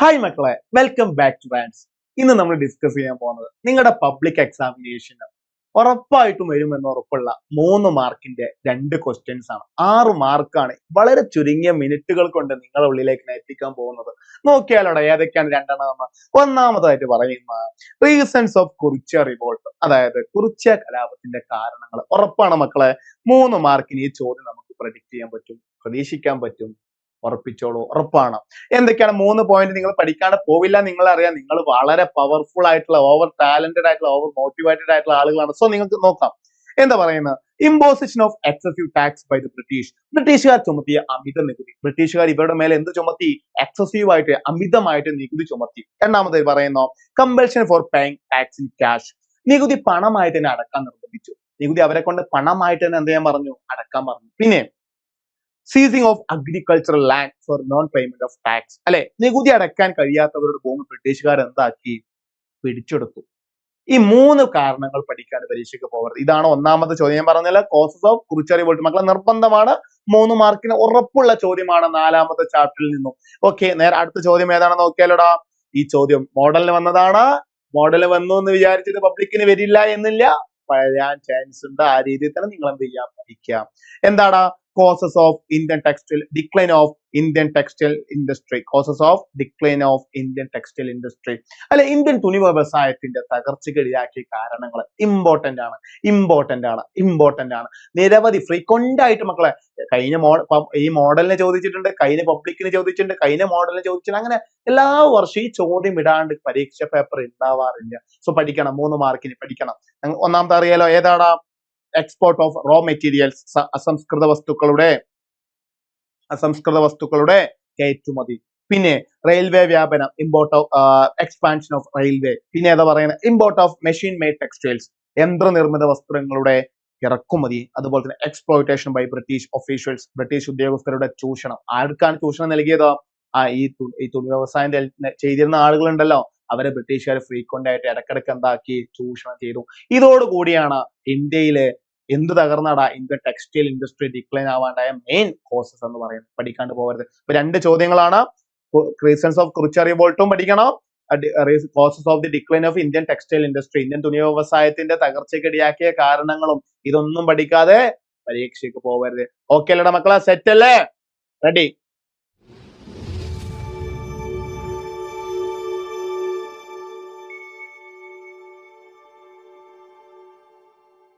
Hi മക്കളെ welcome back to bands ഇന്ന് നമ്മൾ ഡിസ്കസ് ചെയ്യാൻ പോകുന്നത് നിങ്ങളുടെ പബ്ലിക് എക്സാമിനേഷന് ഉറപ്പായിട്ടും വരുമെന്ന് ഉറപ്പുള്ള മൂന്ന് മാർക്കിന്റെ രണ്ട് ക്വസ്റ്റ്യൻസ് ആണ്. ആറ് മാർക്കാണ് വളരെ ചുരുങ്ങിയ മിനിറ്റുകൾ കൊണ്ട് നിങ്ങളുടെ ഉള്ളിലേക്ക് എത്തിക്കാൻ പോകുന്നത്. നോക്കിയാലോടെ ഏതൊക്കെയാണ് രണ്ടെണ്ണം ഒന്നാമതായിട്ട് പറയുന്ന റീസൺസ് ഓഫ് കുറിച്ച റിവോൾട്ട് അതായത് കുറിച്ച കലാപത്തിന്റെ കാരണങ്ങൾ. ഉറപ്പാണ് മക്കളെ? മൂന്ന് മാർക്കിന് ഈ ചോദ്യം നമുക്ക് പ്രഡിക്റ്റ് ചെയ്യാൻ പറ്റും പ്രതീക്ഷിക്കാൻ പറ്റും. ഉറപ്പിച്ചോളൂ. ഉറപ്പാണ്. എന്തൊക്കെയാണ്? മൂന്ന് പോയിന്റ് നിങ്ങൾ പഠിക്കാതെ പോവില്ല നിങ്ങൾ അറിയാം നിങ്ങൾ വളരെ പവർഫുൾ ആയിട്ടുള്ള ഓവർ ടാലന്റഡ് ആയിട്ടുള്ള ഓവർ മോട്ടിവേറ്റഡ് ആയിട്ടുള്ള ആളുകളാണ്. സോ നിങ്ങൾക്ക് നോക്കാം. എന്താ പറയുന്നത്? Imposition of excessive tax by the British ബ്രിട്ടീഷുകാർ ചുമത്തിയ അമിത നികുതി. ബ്രിട്ടീഷുകാർ ഇവരുടെ മേലെ എന്ത് ചുമത്തി? എക്സസീവ് ആയിട്ട് അമിതമായിട്ട് നികുതി ചുമത്തി. രണ്ടാമതായി പറയുന്നു compulsion for paying tax in cash നികുതി പണമായിട്ട് തന്നെ അടക്കാൻ നിർബന്ധിച്ചു. നികുതി അവരെ കൊണ്ട് പണമായിട്ട് തന്നെ എന്ത് ചെയ്യാൻ പറഞ്ഞു? അടക്കാൻ പറഞ്ഞു. പിന്നെ seizing of agricultural land for non payment of tax അല്ലെ? നികുതി അടക്കാൻ കഴിയാത്തവരുടെ ഭൂമി ബ്രിട്ടീഷുകാർ എന്താക്കി? പിടിച്ചെടുത്തു. ഈ മൂന്ന് കാരണങ്ങൾ പഠിക്കാൻ പരീക്ഷയ്ക്ക് പോകരുത് ഇതാണ് ഒന്നാമത്തെ ചോദ്യം. ഞാൻ പറഞ്ഞില്ല കോസസ് ഓഫ് കുറിച്ചറി വോൾട്ട് മക്കളെ നിർബന്ധമാണ്. മൂന്ന് മാർക്കിന് ഉറപ്പുള്ള ചോദ്യമാണ് നാലാമത്തെ ചാപ്റ്ററിൽ നിന്നും. ഓക്കെ നേരെ അടുത്ത ചോദ്യം ഏതാണെന്ന് നോക്കിയാലോടാ? ഈ ചോദ്യം മോഡലിന് വന്നതാണ്. മോഡൽ വന്നു എന്ന് വിചാരിച്ചിട്ട് പബ്ലിക്കിന് വരില്ല എന്നില്ല. വരാൻ ചാൻസ് ഉണ്ട്. ആ രീതിയിൽ തന്നെ നിങ്ങൾ എന്ത് ചെയ്യാം? പഠിക്കാം. എന്താണ് causes of Indian textile decline of Indian textile industry causes of decline of Indian textile industry അല്ലെ ഇന്ത്യൻ തുണി വ്യവസായത്തിന്റെ തകർച്ചയ്ക്കിടയാക്കിയ കാരണങ്ങൾ ഇമ്പോർട്ടന്റ് ആണ്. ഇമ്പോർട്ടന്റ് ആണ്. ഇമ്പോർട്ടന്റ് ആണ്. നിരവധി ഫ്രീക്വന്റ് ആയിട്ട് മക്കളെ കഴിഞ്ഞ മോ ഈ മോഡലിനെ ചോദിച്ചിട്ടുണ്ട് കഴിഞ്ഞ പബ്ലിക്കിന് ചോദിച്ചിട്ടുണ്ട് കഴിഞ്ഞ മോഡലിനെ ചോദിച്ചിട്ടുണ്ട്. അങ്ങനെ എല്ലാ വർഷവും ഈ ചോദ്യം ഇടാണ്ട് പരീക്ഷ പേപ്പർ ഉണ്ടാവാറില്ല. സോ പഠിക്കണം മൂന്ന് മാർക്കിന് പഠിക്കണം. ഒന്നാമത്തെ അറിയാലോ ഏതാണ് എക്സ്പോർട്ട് ഓഫ് റോ മെറ്റീരിയൽസ് അസംസ്കൃത വസ്തുക്കളുടെ അസംസ്കൃത വസ്തുക്കളുടെ കയറ്റുമതി. പിന്നെ റെയിൽവേ വ്യാപനം import of expansion of railway പിന്നെ ഏതാ പറയുന്നത് import of machine made textiles യന്ത്രനിർമ്മിത വസ്ത്രങ്ങളുടെ ഇറക്കുമതി. അതുപോലെ തന്നെ exploitation by British officials British ഉദ്യോഗസ്ഥരുടെ ചൂഷണം. ആർക്കാണ് ചൂഷണം നൽകിയത്? ആ ഈ ഈ തുണി വ്യവസായം ചെയ്തിരുന്ന ആളുകളുണ്ടല്ലോ. അവരെ ബ്രിട്ടീഷുകാർ ഫ്രീക്വന്റ് ആയിട്ട് ഇടക്കിടക്ക് എന്താക്കി? ചൂഷണം ചെയ്തു. ഇതോടുകൂടിയാണ് ഇന്ത്യയിലെ എന്ത് തകർന്നടാ ഇന്ത്യൻ ടെക്സ്റ്റൈൽ ഇൻഡസ്ട്രി ഡിക്ലൈൻ ആവാണ്ടായ മെയിൻ കോസസ് എന്ന് പറയുന്നത് പഠിക്കാണ്ട് പോകരുത്. ഇപ്പൊ രണ്ട് ചോദ്യങ്ങളാണ്. റീസൺസ് ഓഫ് കുറിച്ച് അറിയുമ്പോൾട്ടും പഠിക്കണം. Causes of the decline of Indian textile industry Indian തുണി വ്യവസായത്തിന്റെ തകർച്ചയ്ക്കിടയാക്കിയ കാരണങ്ങളും ഇതൊന്നും പഠിക്കാതെ പരീക്ഷയ്ക്ക് പോകരുത്. ഓക്കെ അല്ലേടാ മക്കളെ? സെറ്റ് അല്ലേ? റെഡി